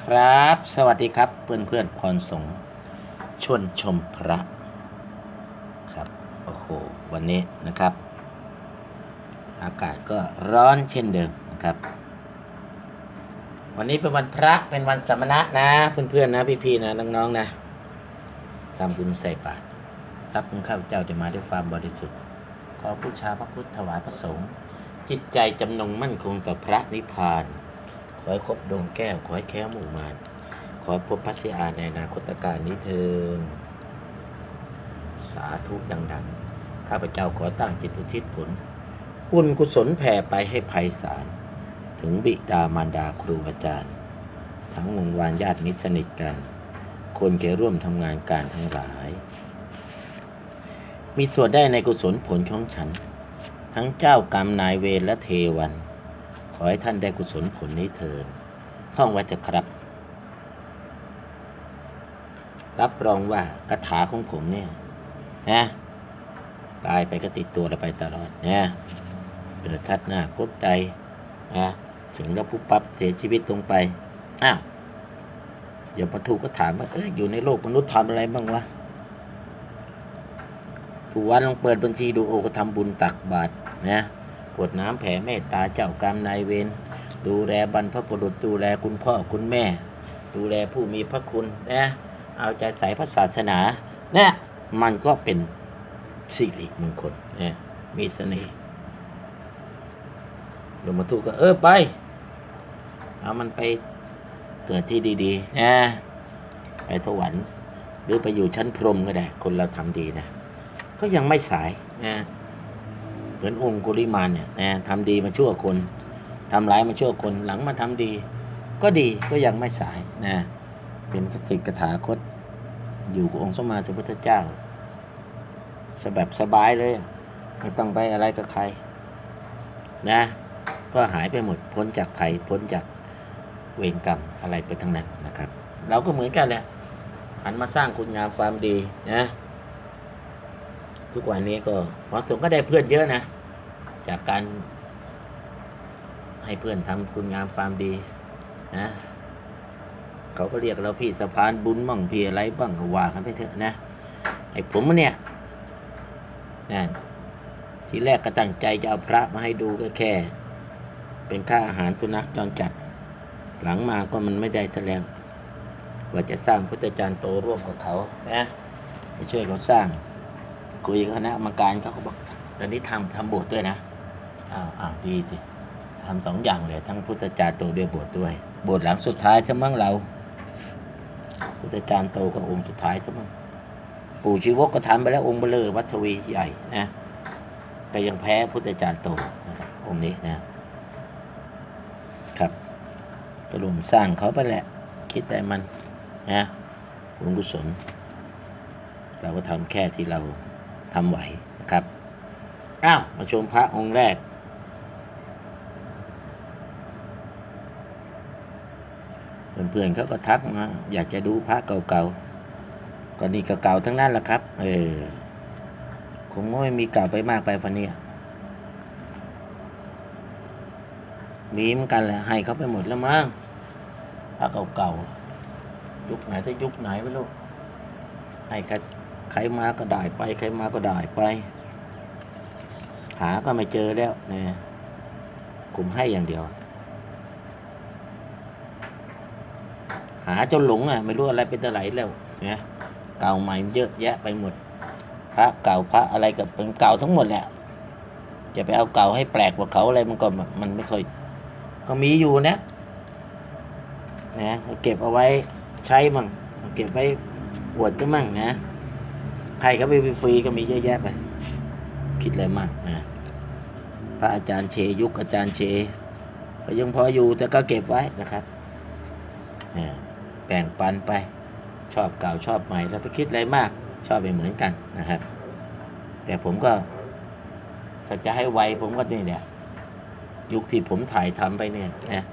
ครับ สวัสดีครับเพื่อนเพื่อนพรสงชวนชมพระครับโอ้โหวันนี้นะครับ อากาศก็ร้อนเช่นเดิมนะครับ วันนี้เป็นวันพระเป็นวันสมณะนะเพื่อนเพื่อนนะพี่ๆนะน้องๆนะทำบุญใส่บาตรทรัพย์ของข้าพเจ้าจะมาด้วยความบริสุทธิ์ขอบูชาพระพุทธถวายพระสงฆ์จิตใจจำนงมั่นคงต่อพระนิพพาน ขอให้ครบดวงแก้ว ขอให้แค้วหมู่มารขอให้พบพระเสียอาในอนาคตการนี้เทินสาธุดัง ๆ ข้าพเจ้าขอตั้งจิตอุทิศผลบุญกุศลแผ่ไปให้ภัยสาร ถึงบิดามารดาครูอาจารย์ ทั้งวงวานญาติมิตรสนิทกัน คนเกี่ยร่วมทำงานการทั้งหลาย มีส่วนได้ในกุศลผลของฉัน ทั้งเจ้ากรรมนายเวรและเทวัน อให้ท่านได้กุศลผลนี้เถิดท่องไว้จะครับ รับรองว่าคาถาของผมเนี่ยนะตายไปก็ติดตัวเราไปตลอดนะเกิดชัดหน้าพบใดนะถึงแล้วปุ๊บปั๊บเสียชีวิตลงไป อ้าวเดี๋ยวปะทูก็ถามว่าเอ้ยอยู่ในโลกมนุษย์ทำอะไรบ้างวะทุกวันลองเปิดบัญชีดูโอ้ก็ทำบุญตักบาตรนะ วดน้ำแผ่เมตตาเจ้ากรรมนายเวรดูแลบรรพบุรุษดูแลคุณพ่อคุณแม่ ดูแลผู้มีพระคุณนะเอาใจใส่พระศาสนาเนี่ยมันก็เป็นสิริมงคลนะมีเสน่ห์โยมมาทูก็เออไปเอามันไปเกิดที่ดีๆนะไปสวรรค์ หรือไปอยู่ชั้นพรหมก็ได้ คนเราทำดีนะ ก็ยังไม่สายนะ เหมือนองค์กุลิมานเนี่ยนะทำดีมาชั่วคนทำร้ายมาชั่วคนหลังมาทำดี ก็ดีก็ยังไม่สายนะเป็นสิกถาคตอยู่กับองค์สมมาสัมพุทธเจ้าสแบบสบายเลยไม่ต้องไปอะไรกับใครนะ ก็หายไปหมดพ้นจากภัยพ้นจากเวรกรรมอะไรไปทั้งนั้นนะครับ เราก็เหมือนกันแหละหันมาสร้างคุณงามความดีนะ ทุกวันนี้ก็พอสงก็ได้เพื่อนเยอะนะ จากการให้เพื่อนทำคุณงามความดีนะเขาก็เรียกเราพี่สะพานบุญบ้างพี่อะไรบ้างก็ว่ากันไปเถอะนะไอ้ผมเนี่ยนะทีแรกก็ตั้งใจจะเอาพระมาให้ดูก็แค่ เป็นค่าอาหารสุนัขจรจัด หลังมาก็มันไม่ได้แล้วว่าจะสร้างพุทธจารย์โตร่วมกับเขานะไปช่วยเขาสร้าง คุยกับคณะกรรมการเขาก็บอกตอนนี้ทำทำโบสถ์ด้วยนะอ้าวอ้าวดีสิทำสองอย่างเลยทั้งพุทธจารย์โตด้วยโบสถ์ด้วยโบสถ์หลังสุดท้ายจะมั่งเรา พุทธจารย์โตก็องค์สุดท้ายจะมั่งปู่ชีวกก็ทำไปแล้วองค์เบลอวัดทวีใหญ่นะแต่ยังแพ้พุทธจารย์โตนะครับองค์นี้นะครับก็รวมสร้างเขาไปแหละ คิดแต่มันนะบุญกุศลเราก็ทำแค่ที่เรา ทำไหวนะครับ อ้าว มาชมพระองค์แรก เพื่อนๆเขาก็ทักมาอยากจะดูพระเก่าๆก็นี่ก็เก่าทั้งนั้นแหละครับ เออคงไม่มีเก่าไปมากไปฟันนี้มีเหมือนกันแหละให้เขาไปหมดแล้วมั้งพระเก่าๆยุคไหนถ้ายุคไหนไม่รู้ให้ใคร ใครมาก็ได้ไป ใครมาก็ได้ไป หาก็ไม่เจอแล้วเนี่ยผมให้อย่างเดียว หาจนหลงอะ ไม่รู้อะไรเป็นอะไรแล้วเนี่ยเก่าใหม่เยอะแยะไปหมด พระเก่าพระอะไรกับเป็นเก่าทั้งหมดแหละจะไปเอาเก่าให้แปลกกว่าเขาอะไรมันก็มันไม่ค่อยก็มีอยู่นะนะเก็บเอาไว้ใช้มั่งเก็บไว้อวดก็มั่งนะ ใครก็ไปฟรีก็มีเยอะแยะไป คิดอะไรมากนะพระอาจารย์เชยุคอาจารย์เชก็ยังพออยู่แต่ก็เก็บไว้นะครับแบ่งปันไป ชอบเก่าชอบใหม่แล้วไปคิดอะไรมาก ชอบไปเหมือนกันนะครับ แต่ผมก็ถ้าจะให้ไวผมก็นี่แหละยุคที่ผมถ่ายทำไปเนี่ยนะ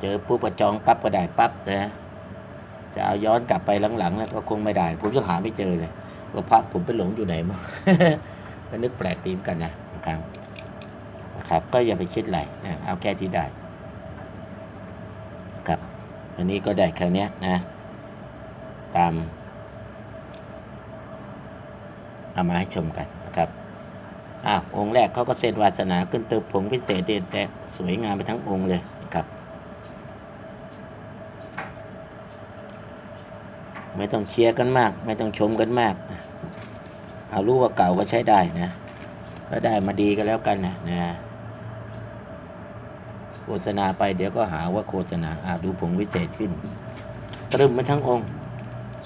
เจอปุ๊บประจองปั๊บก็ได้ปั๊บนะ จะเอาย้อนกลับไปหลังๆแล้วก็คงไม่ได้ ผมยังหาไม่เจอเลยว่าพระผมไปหลงอยู่ไหนมั้งก็นึกแปลกตีมกันนะครับนะครับ ก็อย่าไปคิดอะไรนะเอาแค่ที่ได้ครับอันนี้ก็ได้แค่นี้นะ ตามเอามาให้ชมกันนะครับอ้าวองค์แรกเขาก็เซตวาสนาขึ้นตึบผงพิเศษเด็ดแดะสวยงามไปทั้งองค์เลยนะครับ ไม่ต้องเชียร์กันมาก ไม่ต้องชมกันมากเอารู้ว่าเก่าก็ใช้ได้นะก็ได้มาดีก็แล้วกันนะนะโฆษณาไปเดี๋ยวก็หาว่าโฆษณาอาดูผงวิเศษขึ้น ตรึมไปทั้งองค์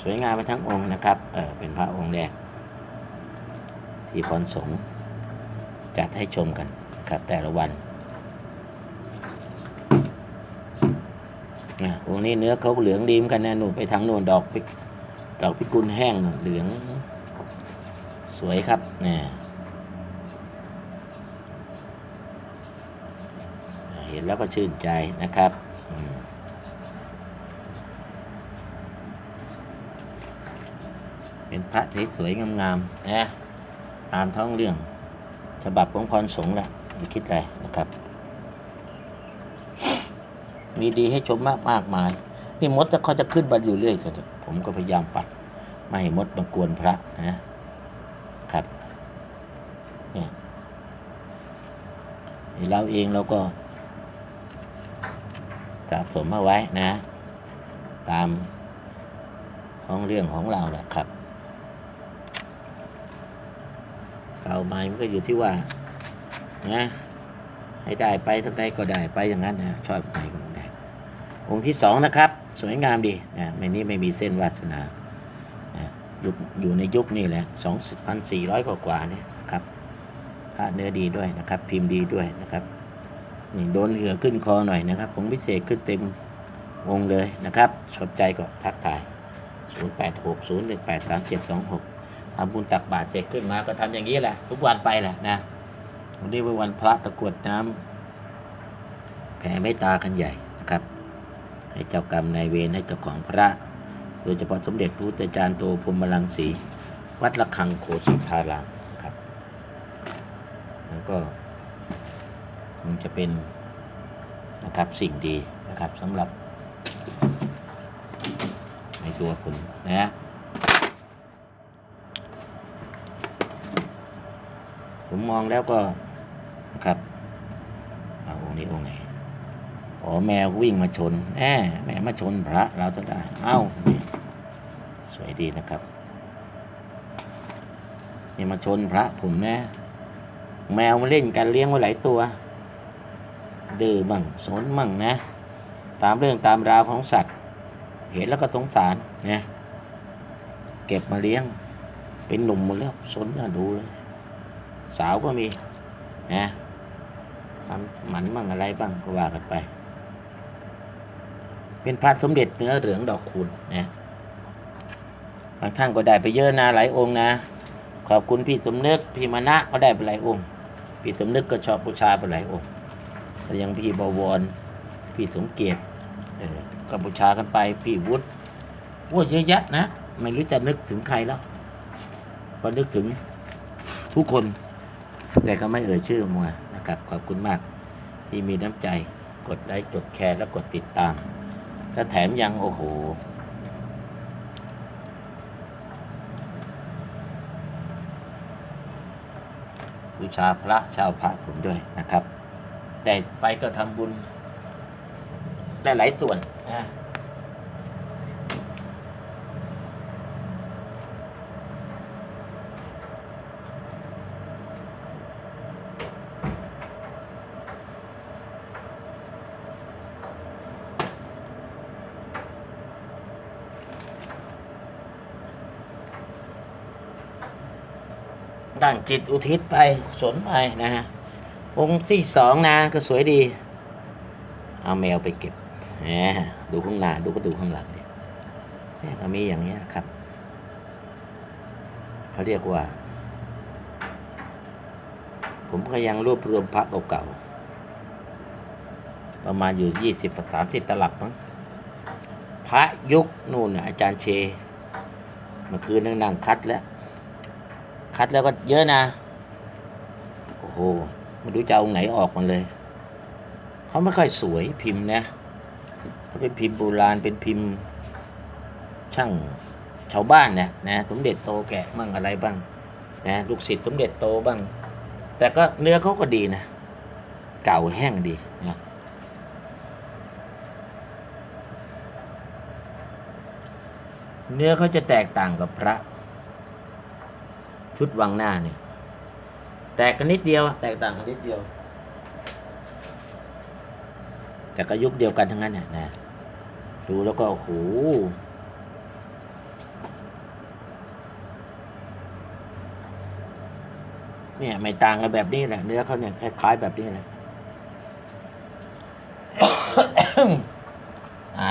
สวยงามไปทั้งองค์นะครับเออเป็นพระองค์แรก ที่พรสงจัดให้ชมกันครับแต่ละวัน นะองนี้เนื้อเขาเหลืองดีมกันนะหนูไปทางโน่นดอกดอกพิกุลแห้งเหลือง สวยครับนี่เห็นแล้วก็ชื่นใจนะครับเป็นพระสวยๆงามๆนะตามท้องเรื่อง ฉบับของพรสงฆ์แหละคิดอะไรนะครับ มีดีให้ชมมากมากมาย นี่มดจะเขาจะขึ้นมาอยู่เรื่อยสิผมก็พยายามปัด ไม่ให้มดมากวนพระนะครับเนี่ยเราเองเราก็สะสมมาไว้นะ ตามท้องเรื่องของเราแหละครับเก่าใหม่มันก็อยู่ที่ว่านะให้ได้ไปทั้งใดก็ได้ไปอย่างนั้นนะชอบไหนก็ องค์ที่สองนะครับ สวยงามดีนะไม่นี้ไม่มีเส้นวาสนานะยุคอยู่ในยุคนี่แหละสองพันสี่ร้อยกว่านี่ครับพระเนื้อดีด้วยนะครับ พิมพ์ดีด้วยนะครับนี่โดนเหงื่อขึ้นคอหน่อยนะครับผงพิเศษขึ้นเต็มวงเลยนะครับชอบใจก็ทักทาย 0860183726ทำบุญตักบาตรเสร็จขึ้นมาก็ทำอย่างนี้แหละ ทุกวันไปแหละนะวันนี้เป็นวันพระตะกวดน้ำแผ่เมตตากันใหญ่นะครับ ให้เจ้ากรรมนายเวรให้เจ้าของพระ โดยเฉพาะสมเด็จพระพุทธจารย์โตพรหมรังสี วัดระฆังโคสิทารามครับแล้วก็คงจะเป็นนะครับสิ่งดีนะครับสำหรับ ในตัวผมนะฮะผมมองแล้วก็นะครับเอาองค์นี้องค์ไหน อ๋อแมววิ่งมาชนแหมแมวมาชนพระเราจะได้เอ้าสวยดีนะครับนี่มาชนพระผมนะ แมวมาเล่นกันเลี้ยงไว้หลายตัวดื้อมั่งสนมั่งนะ ตามเรื่องตามราวของสัตว์ เห็นแล้วก็สงสารนะเก็บมาเลี้ยง เป็นหนุ่มหมดแล้วสนน่าดูเลยสาวก็มีนะทำหมันบ้างอะไรบ้างก็ว่ากันไป เป็นพระสมเด็จเนื้อเหลืองดอกคูณนะบางท่านก็ได้ไปเยอะนะหลายองค์นะ ขอบคุณพี่สมนึกพี่มานะก็ได้ไปหลายองค์ พี่สมนึกก็ชอบบูชาไปหลายองค์แล้วยังพี่บวร พี่สมเกียรติเออก็บูชากันไปพี่วุฒิโอ้เยอะแยะนะไม่รู้จะนึกถึงใครแล้วพอนึกถึงทุกคน แต่ก็ไม่เอ่ยชื่อมานะครับขอบคุณมากที่มีน้ำใจกดไลค์กดแชร์และกดติดตาม ถ้าแถมยังโอ้โห บูชาพระชาวพระผมด้วยนะครับ ได้ไปก็ทำบุญได้หลายส่วนนะ ดั่งจิตอุทิศไปสนไปนะฮะองค์ที่สองนะก็สวยดี เอาแมวไปเก็บแหมดูข้างหน้าดูก็ดูข้างหลังเนี่ยก็มีอย่างเงี้ยครับเขาเรียกว่า ผมก็ยังรวบรวมพระเก่าๆประมาณอยู่ยี่สิบสามสิบตลับมั้งพระยุคนู่นอาจารย์เช เมื่อคืนนั่งนั่งคัดแล้ว คัดแล้วก็เยอะนะ โอ้โหไม่รู้จะเอาไหนออกมาเลย เขาไม่ค่อยสวยพิมพ์นะเป็นพิมพ์โบราณเป็นพิมพ์ ช่างชาวบ้านนะนะสมเด็จโตแกะบ้างอะไรบ้างนะลูกศิษย์สมเด็จโตบ้าง แต่ก็เนื้อเขาก็ดีนะ เก่าแห้งดีนะเนื้อเขาจะแตกต่างกับพระ ชุดวังหน้าเนี่ย แตกกันนิดเดียวอะแตกต่างกันนิดเดียว แต่ก็ยุคเดียวกันทั้งนั้นน่ะนะดูแล้วก็โอ้โหเนี่ยไม่ต่างกันแบบนี้แหละเนื้อเขาเนี่ยคล้ายๆแบบนี้แหละไอ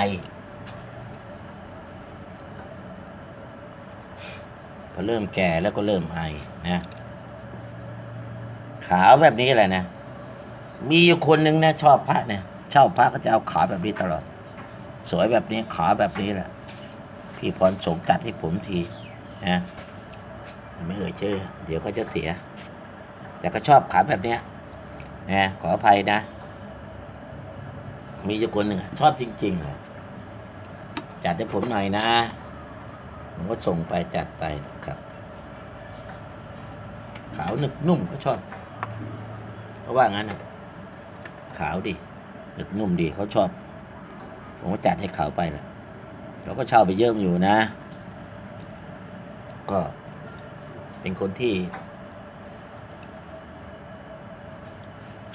อเริ่มแก่แล้วก็เริ่มไอนะขาวแบบนี้แหละนะ มีอยู่คนหนึ่งนะชอบพระเนี่ยเชอบพระก็จะเอาขาวแบบนี้ตลอด สวยแบบนี้ขาวแบบนี้แหละ พี่พรสงจัดให้ผมทีนะไม่เอ่ยชื่อ เดี๋ยวก็จะเสีย แต่ก็ชอบขาวแบบเนี้ยนะขออภัยนะ มีอยู่คนหนึ่งชอบจริงๆเลยจัดให้ผมหน่อยนะ ผมก็ส่งไปจัดไปครับ ขาวหนึบนุ่มก็ชอบเพราะว่างั้นนะขาวดีหนึบนุ่มดีเขาชอบ ผมก็จัดให้เขาไปแหละเขาก็เช่าไปเยอะอยู่นะ ก็เป็นคนที่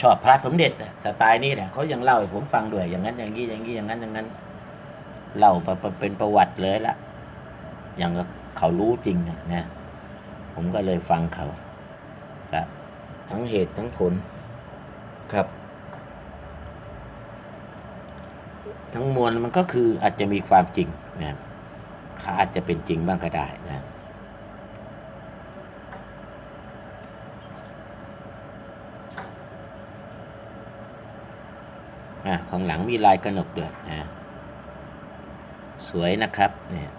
ชอบพระสมเด็จสไตล์นี้แหละเขายังเล่าให้ผมฟังด้วยอย่างนั้นอย่างนี้อย่างนี้อย่างนั้นอย่างนั้นเล่าเป็นประวัติเลยละ อย่างเขารู้จริงอะนะ ผมก็เลยฟังเขาทั้งเหตุทั้งผลครับ ทั้งมวลมันก็คืออาจจะมีความจริงนะเขาอาจจะเป็นจริงบ้างก็ได้นะอะของหลังมีลายกระหนกด้วยนะสวยนะครับเนี่ย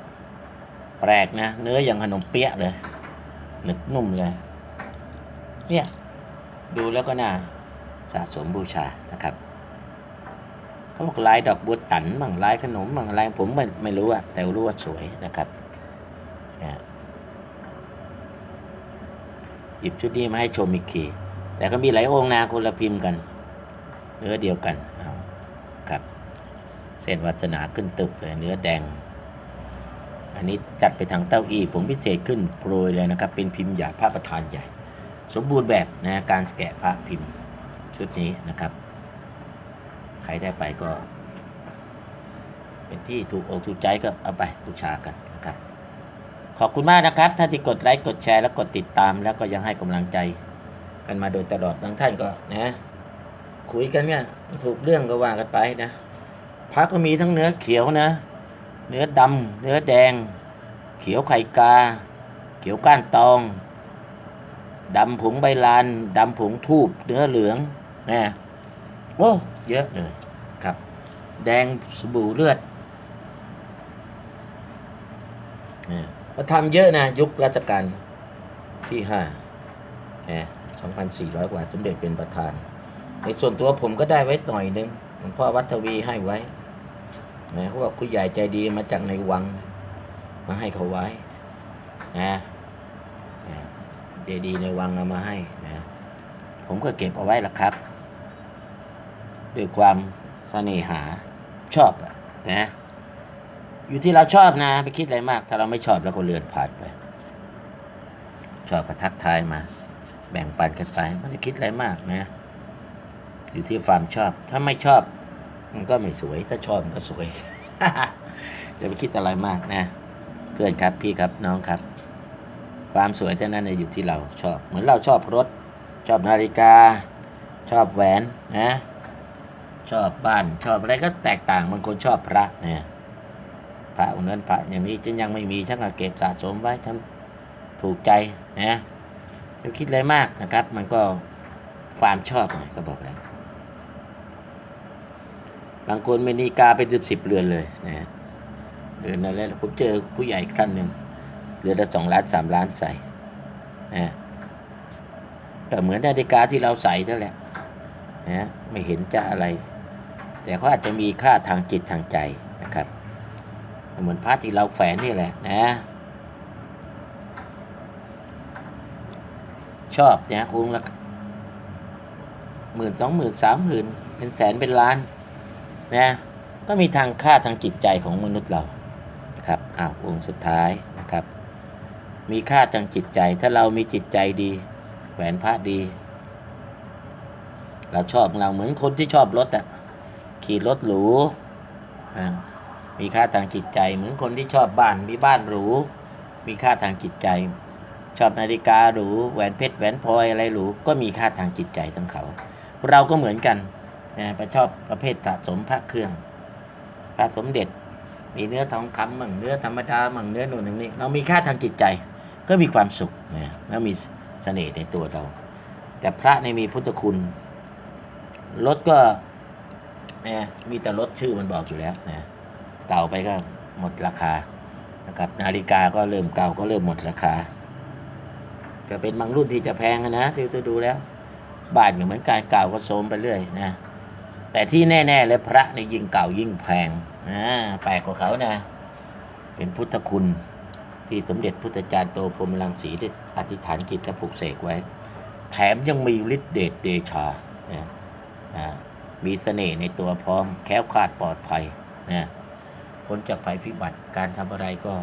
แปลกนะ เนื้ออย่างขนมเปี๊ยะเลยหนึบนุ่มเลย เนี่ย ดูแล้วก็น่าสะสมบูชานะครับ เขาบอกลายดอกบัวตันบ้างลายขนมบ้างลายผมไม่ไม่รู้อะแต่รู้ว่าสวยนะครับเนี่ยหยิบชุดนี้มาให้ชมอีกทีแต่ก็มีหลายองค์นะคนละพิมพ์กันเนื้อเดียวกันเอาครับ เส้นวัสนาขึ้นตึบเลยเนื้อแดง อันนี้จัดไปทางเต้าอี้ผมพิเศษขึ้นโปรยเลยนะครับ เป็นพิมพ์ใหญ่พระประธานใหญ่ สมบูรณ์แบบนะการแกะพระพิมพ์ชุดนี้นะครับ ใครได้ไปก็ เป็นที่ถูกอกถูกใจก็เอาไปบูชากันนะครับ ขอบคุณมากนะครับถ้าที่กดไลค์กดแชร์แล้วกดติดตามแล้วก็ยังให้กำลังใจกันมาโดยตลอดบางท่านก็นะคุยกันเนี่ยถูกเรื่องก็ว่ากันไปนะพระก็มีทั้งเนื้อเขียวนะ เนื้อดำ เนื้อแดง เขียวไข่กา เขียวก้านตอง ดำผงใบลาน ดำผงทูบ เนื้อเหลืองนะโอ้เยอะเลยครับ แดงสบู่เลือดเนี่ยทำเยอะนะ ยุครัชกาลที่ห้านะ2,400 กว่าสมเด็จเป็นประธาน ในส่วนตัวผมก็ได้ไว้หน่อยนึงหลวงพ่อวัดทวีให้ไว้ นะเขาบอกผู้ใหญ่ใจดีมาจากในวัง มาให้เขาไว้นะใจดีในวังเอามาให้นะผมก็เก็บเอาไว้ละครับ ด้วยความเสน่หาชอบนะอยู่ที่เราชอบนะ ไปคิดอะไรมาก ถ้าเราไม่ชอบเราก็เลื่อนผ่านไป ชอบก็ทักทายมา แบ่งปันกันไปไม่จะคิดอะไรมากนะ อยู่ที่ความชอบ ถ้าไม่ชอบ มันก็ไม่สวย ถ้าชอบมันก็สวยจะไปคิดอะไรมากนะ เพื่อนครับพี่ครับน้องครับ ความสวยเท่านั้นอยู่ที่เราชอบ เหมือนเราชอบรถ ชอบนาฬิกา ชอบแหวนนะ ชอบบ้านชอบอะไรก็แตกต่างบางคนชอบพระเนี่ยพระองค์นั้นพระอย่างนี้ฉันยังไม่มีฉันก็เก็บสะสมไว้ฉันถูกใจนะจะคิดอะไรมากนะครับ มันก็ความชอบก็บอกแล้ว บางคนมีนาฬิกาเป็นสิบสิบเรือนเลยนะเรือนอะไรผมเจอผู้ใหญ่ท่านหนึ่งเรือนละสองล้านสามล้านใส่นะก็เหมือนนาฬิกาที่เราใส่นั่นแหละนะไม่เห็นจะอะไร แต่เขาอาจจะมีค่าทางจิตทางใจนะครับ เหมือนพระที่เราแฝนนี่แหละนะชอบเนี่ยองค์ละหมื่นสองหมื่นสามหมื่นเป็นแสนเป็นล้าน นะก็มีทางค่าทางจิตใจของมนุษย์เรานะครับอ้าวองค์สุดท้ายนะครับ มีค่าทางจิตใจถ้าเรามีจิตใจดี แหวนพระดี เราชอบเราเหมือนคนที่ชอบรถอะขี่รถหรูมีค่าทางจิตใจ เหมือนคนที่ชอบบ้านมีบ้านหรูมีค่าทางจิตใจ ชอบนาฬิกาหรูแหวนเพชรแหวนพลอยอะไรหรูก็มีค่าทางจิตใจทั้งเขา เราก็เหมือนกัน นะไปชอบประเภทสะสมพระเครื่องพระสมเด็จ มีเนื้อทองคำมั่งเนื้อธรรมดามั่งเนื้อหนุนนนี่เรามีค่าทางจิตใจก็มีความสุขนะแล้วมีเสน่ห์ในตัวเรา แต่พระในมีพุทธคุณรถก็นะมีแต่รถชื่อมันบอกอยู่แล้วนะเก่าไปก็หมดราคานะครับนาฬิกาก็เริ่มเก่าก็เริ่มหมดราคาก็เป็นบางรุ่นที่จะแพงอะนะที่จะดูแล้วบ้านก็เหมือนการเก่าก็โทมไปเรื่อยนะ แต่ที่แน่ ๆ เลยพระในยยิ่งเก่ายิ่งแพงอ่าแปลกกว่าเขานะ เป็นพุทธคุณที่สมเด็จพุทธจารย์โตพรหมรังสีได้อธิษฐานจิตและผูกเสกไว้ แถมยังมีฤทธิ์เดชเดชานะอ่ามีเสน่ห์ในตัวพร้อมแค้วคลาดปลอดภัยนะพ้นจากภัยพิบัติการทำอะไรก็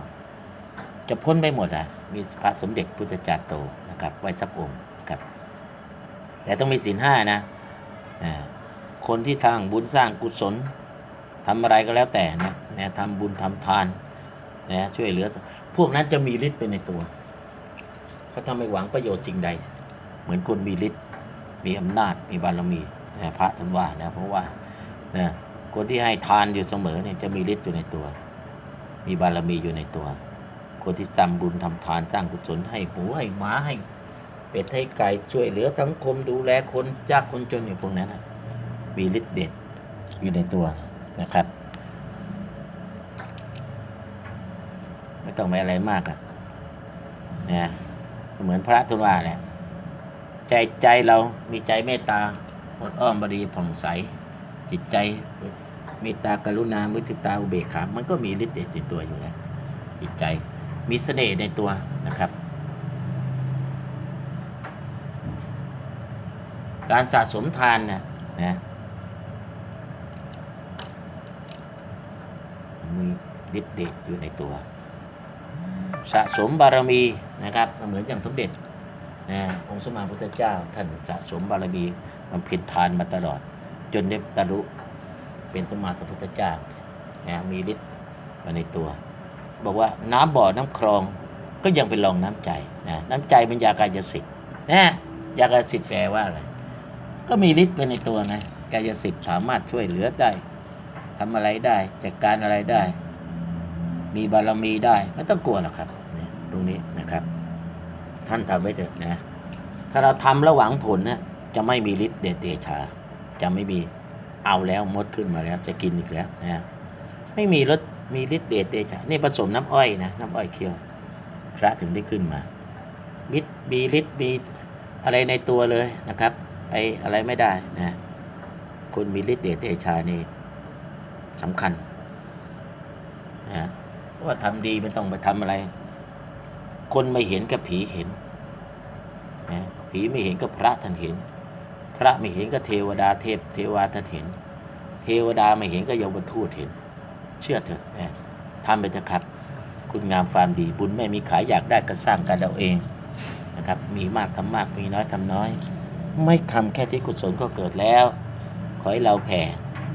จะพ้นไปหมดอะ มีพระสมเด็จพุทธจารย์โตนะครับ ไว้สักองค์ครับ แต่ต้องมีศีลห้านะอ่า คนที่สร้างบุญสร้างกุศลทำอะไรก็แล้วแต่นะนะทำบุญทำทานนะช่วยเหลือ พวกนั้นจะมีฤทธิ์ไปในตัวเขาทำไม่หวังประโยชน์สิ่งใด เหมือนคนมีฤทธิ์มีอำนาจมีบารมีนะพระท่านว่านะเพราะว่านะคนที่ให้ทานอยู่เสมอเนี่ยจะมีฤทธิ์อยู่ในตัว มีบารมีอยู่ในตัว คนที่ทำบุญทำทานสร้างกุศลให้หมูให้หมาให้เป็ดให้ไก่ช่วยเหลือสังคมดูแลคนยากคนจนอย่างพวกนั้นนะ มีฤทธิ์เดชอยู่ในตัวนะครับ ไม่ต้องไปอะไรมากอะนะเหมือนพระทุนว่าแหละใจใจเรามีใจเมตตาอดอ้อมบดีผ่องใส จิตใจเมตตากรุณามุทิตาอุเบกขา มันก็มีฤทธิ์เดชในตัวอยู่แล้วจิตใจมีเสน่ห์ในตัวนะครับ การสะสมทานนะนะมี ฤทธิ์เดชอยู่ในตัว สะสมบารมีนะครับเหมือนอย่างสมเด็จนะองค์สมมาพุทธเจ้า ท่านสะสมบารมีบำเพ็ญทานมาตลอด จนได้บรรลุเป็นสมมาสัมพุทธเจ้านะมีฤทธิ์มาในตัว บอกว่าน้ำบ่อน้ำคลองก็ยังเป็นรองน้ำใจนะน้ำใจเป็นยากายสิทธิ์นะยากายสิทธิ์แปลว่าอะไรก็มีฤทธิ์เป็นในตัวไงกายสิทธิ์สามารถช่วยเหลือได้ทำอะไรได้จัดการอะไรได้ มีบารมีได้ไม่ต้องกลัวหรอกครับเนี่ยตรงนี้นะครับ ท่านทำไว้เถอะนะ ถ้าเราทำแล้วหวังผลนะจะไม่มีฤทธิ์เดชเดชา จะไม่มีเอาแล้วมดขึ้นมาแล้ว จะกินอีกแล้วนะไม่มีรสมีฤทธิ์เดชเดชานี่ผสมน้ำอ้อยนะน้ำอ้อยเคี่ยว พระถึงได้ขึ้นมามิตรมีฤทธิ์มีอะไรในตัวเลยนะครับไปอะไรไม่ได้นะคนมีฤทธิ์เดชเดชานี่สำคัญนะ ว่าทำดีไม่ต้องไปทำอะไร คนไม่เห็นกับผีเห็นนะผีไม่เห็นก็พระท่านเห็น พระไม่เห็นก็เทวดาเทพ เทวาท่านเห็น เทวดาไม่เห็นก็ยมทูตเห็น เชื่อเถอะนะทำไปเถอะครับ คุณงามความดีบุญไม่มีขายอยากได้ก็สร้างกันเราเองนะครับ มีมากทำมากมีน้อยทำน้อย ไม่ทำแค่ที่กุศลก็เกิดแล้ว ขอให้เราแผ่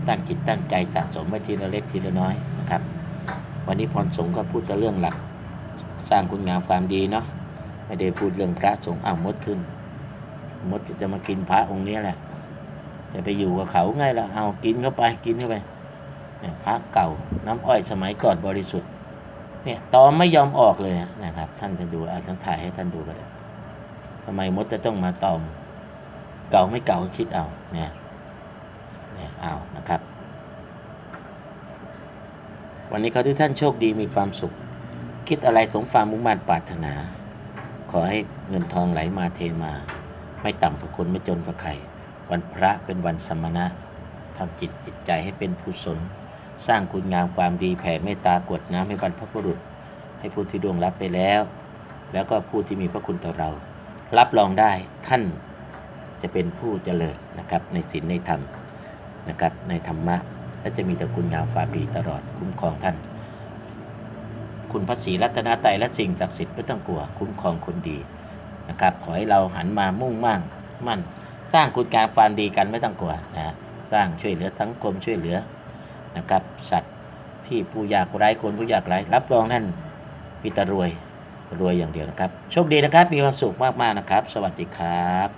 ตั้งจิตตั้งใจสะสมไว้ทีละเล็กทีละน้อย วันนี้พรสงฆ์ก็พูดแต่เรื่องหลัก สร้างคุณงามความดีเนาะไม่ได้พูดเรื่องพระสงฆ์อ้าวมดขึ้น มดจะมากินพระองค์นี้แหละ จะไปอยู่กับเขาไงล่ะเอากินเข้าไปกินเข้าไปเนี่ยพระเก่าน้ำอ้อยสมัยก่อนบริสุทธิ์เนี่ยตอมไม่ยอมออกเลยนะครับ ท่านจะดูเอาท่านถ่ายให้ท่านดูก็ได้ทำไมมดจะต้องมาตอม เก่าไม่เก่าก็คิดเอาเนี่ยเนี่ยเอานะครับ วันนี้ขอทุกท่านโชคดีมีความสุข คิดอะไรสมความมุ่งมั่นปรารถนา ขอให้เงินทองไหลมาเทมา ไม่ต่ำฝักคนไม่จนฝักใครวันพระเป็นวันสมณะทำจิตจิตใจให้เป็นกุศลสร้างคุณงามความดีแผ่เมตตากวดน้ำให้บรรพบุรุษ ให้ผู้ที่ดวงรับไปแล้ว แล้วก็ผู้ที่มีพระคุณต่อเรา รับรองได้ท่านจะเป็นผู้เจริญนะครับในศีลในธรรมนะครับในธรรมะ และจะมีแต่คุณงามความดีตลอดคุ้มครองท่าน คุณพระศรีรัตนตรัยและสิ่งศักดิ์สิทธิ์ไม่ต้องกลัวคุ้มครองคนดีนะครับขอให้เราหันมามุ่งมั่งมั่น สร้างคุณงามความดีกันไม่ต้องกลัวนะสร้างช่วยเหลือสังคมช่วยเหลือนะครับสัตว์ที่ผู้ยากไร้คนผู้ยากไร้รับรองท่านพิตรรวยรวยอย่างเดียวนะครับ โชคดีนะครับ มีความสุขมาก ๆ นะครับ สวัสดีครับ